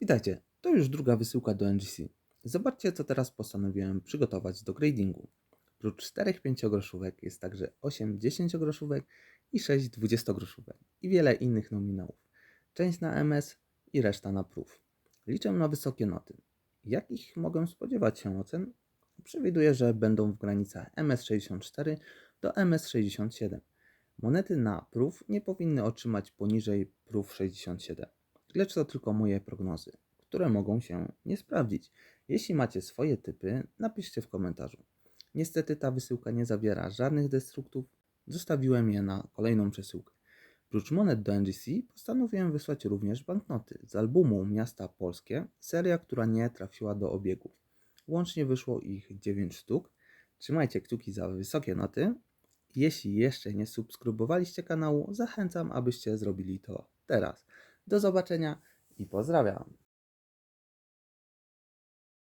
Witajcie, to już druga wysyłka do NGC. Zobaczcie, co teraz postanowiłem przygotować do gradingu. Prócz 4 5-groszówek jest także 8 10-groszówek i 6 20-groszówek i wiele innych nominałów. Część na MS i reszta na prób. Liczę na wysokie noty. Jakich mogę spodziewać się ocen? Przewiduję, że będą w granicach MS64 do MS67. Monety na prób nie powinny otrzymać poniżej prób 67 lecz to tylko moje prognozy, które mogą się nie sprawdzić. Jeśli macie swoje typy, napiszcie w komentarzu. Niestety ta wysyłka nie zawiera żadnych destruktów, zostawiłem je na kolejną przesyłkę. Prócz monet do NGC postanowiłem wysłać również banknoty z albumu Miasta Polskie, seria, która nie trafiła do obiegu. Łącznie wyszło ich 9 sztuk. Trzymajcie kciuki za wysokie noty. Jeśli jeszcze nie subskrybowaliście kanału, zachęcam, abyście zrobili to teraz. Do zobaczenia i pozdrawiam.